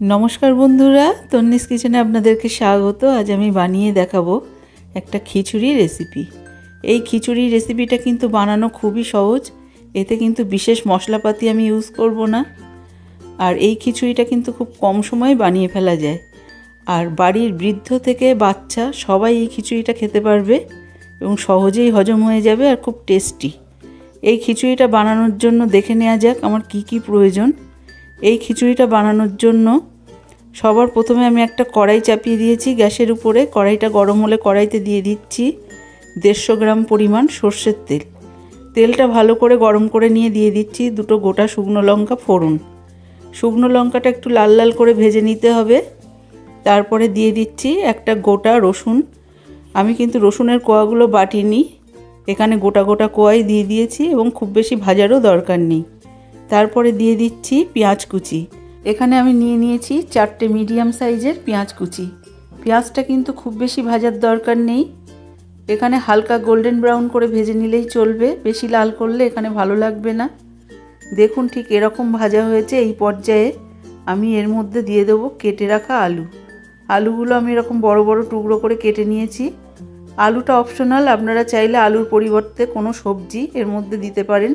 নমস্কার বন্ধুরা, তন্নিস কিচেনে আপনাদেরকে স্বাগত। আজ আমি বানিয়ে দেখাবো একটা খিচুড়ি রেসিপি। এই খিচুড়ি রেসিপিটা কিন্তু বানানো খুবই সহজ। এতে কিন্তু বিশেষ মশলাপাতি আমি ইউজ করব না। আর এই খিচুড়িটা কিন্তু খুব কম সময়ে বানিয়ে ফেলা যায়। আর বাড়ির বৃদ্ধ থেকে বাচ্চা সবাই এই খিচুড়িটা খেতে পারবে এবং সহজেই হজম হয়ে যাবে আর খুব টেস্টি। এই খিচুড়িটা বানানোর জন্য দেখে নেওয়া যাক আমার কি কি প্রয়োজন। এই খিচুড়িটা বানানোর জন্য সবার প্রথমে আমি একটা কড়াই চাপিয়ে দিয়েছি। গ্যাসের উপরে কড়াইটা গরম হলে কড়াইতে দিয়ে দিচ্ছি দেড়শো গ্রাম পরিমাণ সর্ষের তেল। তেলটা ভালো করে গরম করে নিয়ে দিয়ে দিচ্ছি দুটো গোটা শুকনো লঙ্কা ফোড়ন। শুকনো লঙ্কাটা একটু লাল লাল করে ভেজে নিতে হবে। তারপরে দিয়ে দিচ্ছি একটা গোটা রসুন। আমি কিন্তু রসুনের কোয়াগুলো বাটিনি। এখানে গোটা গোটা কোয়াই দিয়ে দিয়েছি এবং খুব বেশি ভাজারও দরকার নেই। তারপরে দিয়ে দিচ্ছি পেঁয়াজ কুচি। এখানে আমি নিয়ে নিয়েছি চারটে মিডিয়াম সাইজের পেঁয়াজ কুচি। পেঁয়াজটা কিন্তু খুব বেশি ভাজার দরকার নেই। এখানে হালকা গোল্ডেন ব্রাউন করে ভেজে নিলেই চলবে। বেশি লাল করলে এখানে ভালো লাগবে না। দেখুন ঠিক এরকম ভাজা হয়েছে এই পর্যায়ে। আমি এর মধ্যে দিয়ে দেবো কেটে রাখা আলু। আলুগুলো আমি এরকম বড় বড় টুকরো করে কেটে নিয়েছি। আলুটা অপশনাল আপনারা চাইলে আলুর পরিবর্তে কোনো সবজি এর মধ্যে দিতে পারেন।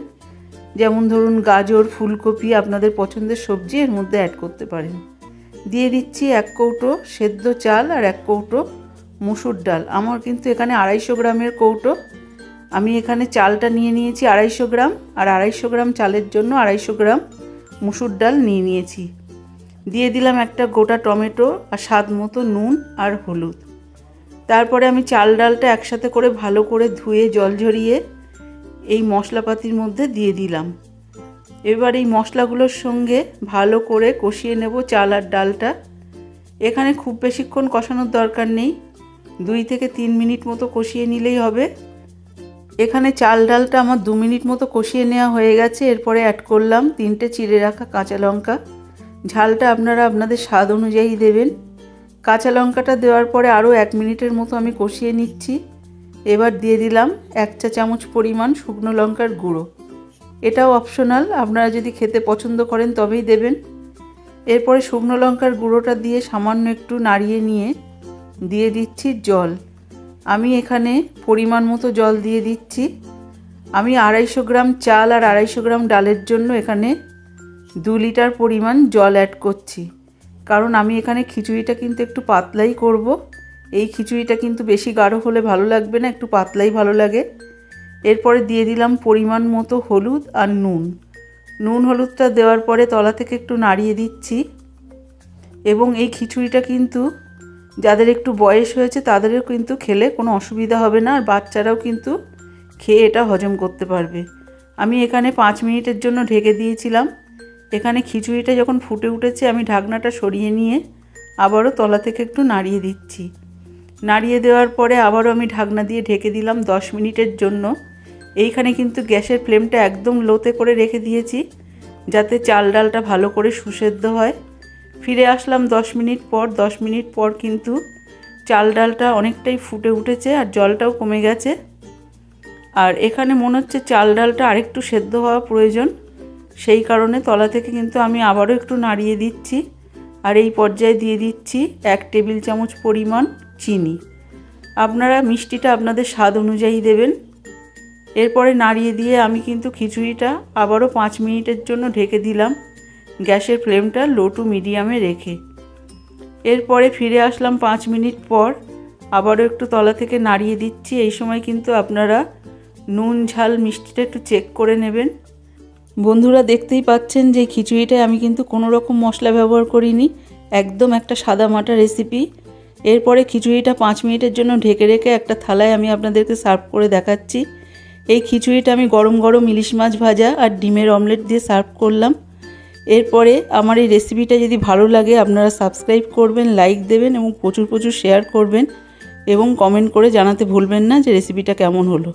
যেমন ধরুন গাজর, ফুলকপি আপনাদের পছন্দের সবজি এর মধ্যে অ্যাড করতে পারেন। দিয়ে দিচ্ছি এক কৌটো সেদ্ধ চাল আর এক কৌটো মুসুর ডাল। আমার কিন্তু এখানে আড়াইশো গ্রামের কৌটো। আমি এখানে চালটা নিয়ে নিয়েছি আড়াইশো গ্রাম আর আড়াইশো গ্রাম চালের জন্য আড়াইশো গ্রাম মুসুর ডাল নিয়ে নিয়েছি। দিয়ে দিলাম একটা গোটা টমেটো আর স্বাদ মতো নুন আর হলুদ। তারপরে আমি চাল ডালটা একসাথে করে ভালো করে ধুয়ে জল ঝরিয়ে এই মশলাপাতির মধ্যে দিয়ে দিলাম। এবার এই মশলাগুলোর সঙ্গে ভালো করে কষিয়ে নেব চাল আর ডালটা। এখানে খুব বেশিক্ষণ কষানোর দরকার নেই। দুই থেকে তিন মিনিট মতো কষিয়ে নিলেই হবে। এখানে চাল ডালটা আমার দু মিনিট মতো কষিয়ে নেওয়া হয়ে গেছে। এরপরে অ্যাড করলাম তিনটে চিড়ে রাখা কাঁচা লঙ্কা। ঝালটা আপনারা আপনাদের স্বাদ অনুযায়ী দেবেন। কাঁচা লঙ্কাটা দেওয়ার পরে আরও এক মিনিটের মতো আমি কষিয়ে নিচ্ছি। এবার দিয়ে দিলাম এক চা চামচ পরিমাণ শুকনো লঙ্কার গুঁড়ো। এটাও অপশনাল আপনারা যদি খেতে পছন্দ করেন তবেই দেবেন। এরপরে শুকনো লঙ্কার গুঁড়োটা দিয়ে সামান্য একটু নাড়িয়ে নিয়ে দিয়ে দিচ্ছি জল। আমি এখানে পরিমাণ মতো জল দিয়ে দিচ্ছি। আমি আড়াইশো গ্রাম চাল আর আড়াইশো গ্রাম ডালের জন্য এখানে দু লিটার পরিমাণ জল অ্যাড করছি। কারণ আমি এখানে খিচুড়িটা কিন্তু একটু পাতলাই করব। এই খিচুড়িটা কিন্তু বেশি গাঢ় হলে ভালো লাগবে না, একটু পাতলাই ভালো লাগে। এরপরে দিয়ে দিলাম পরিমাণ মতো হলুদ আর নুন। নুন হলুদটা দেওয়ার পরে তলা থেকে একটু নাড়িয়ে দিচ্ছি। এবং এই খিচুড়িটা কিন্তু যাদের একটু বয়স হয়েছে তাদেরও কিন্তু খেলে কোনো অসুবিধা হবে না, আর বাচ্চারাও কিন্তু খেয়ে এটা হজম করতে পারবে। আমি এখানে পাঁচ মিনিটের জন্য ঢেকে দিয়েছিলাম। এখানে খিচুড়িটা যখন ফুটে উঠেছে আমি ঢাকনাটা সরিয়ে নিয়ে আবারও তলা থেকে একটু নাড়িয়ে দিচ্ছি। নাড়িয়ে দেওয়ার পরে আবারও আমি ঢাকনা দিয়ে ঢেকে দিলাম দশ মিনিটের জন্য। এইখানে কিন্তু গ্যাসের ফ্লেমটা একদম লোতে করে রেখে দিয়েছি, যাতে চাল ডালটা ভালো করে সুসেদ্ধ হয়। ফিরে আসলাম দশ মিনিট পর, দশ মিনিট পর কিন্তু চাল ডালটা অনেকটাই ফুটে উঠেছে আর জলটাও কমে গেছে। আর এখানে মনে হচ্ছে চাল ডালটা আরেকটু সেদ্ধ হওয়া প্রয়োজন, সেই কারণে তলা থেকে কিন্তু আমি আবারও একটু নাড়িয়ে দিচ্ছি। আর এই পর্যায়ে দিয়ে দিচ্ছি এক টেবিল চামচ পরিমাণ চিনি। আপনারা মিষ্টিটা আপনাদের স্বাদ অনুযায়ী দেবেন। এরপরে নাড়িয়ে দিয়ে আমি কিন্তু খিচুড়িটা আবারও পাঁচ মিনিটের জন্য ঢেকে দিলাম গ্যাসের ফ্লেমটা লো টু মিডিয়ামে রেখে। এরপরে ফিরে আসলাম পাঁচ মিনিট পর আবারও একটু তলা থেকে নাড়িয়ে দিচ্ছি। এই সময় কিন্তু আপনারা নুন, ঝাল মিষ্টিটা একটু চেক করে নেবেন। বন্ধুরা দেখতেই পাচ্ছেন যে খিচুড়িটায় আমি কিন্তু কোনো রকম মশলা ব্যবহার করিনি, একদম একটা সাদা মাটা রেসিপি এরপরে খিচুড়িটা পাঁচ মিনিটের জন্য ঢেকে রেখে একটা থালায় আমি আপনাদেরকে সার্ভ করে দেখাচ্ছি। এই খিচুড়িটা আমি গরম গরম ইলিশ মাছ ভাজা আর ডিমের অমলেট দিয়ে সার্ভ করলাম। এরপরে আমার এই রেসিপিটা যদি ভালো লাগে, আপনারা সাবস্ক্রাইব করবেন লাইক দেবেন এবং প্রচুর প্রচুর শেয়ার করবেন এবং কমেন্ট করে জানাতে ভুলবেন না যে রেসিপিটা কেমন হলো।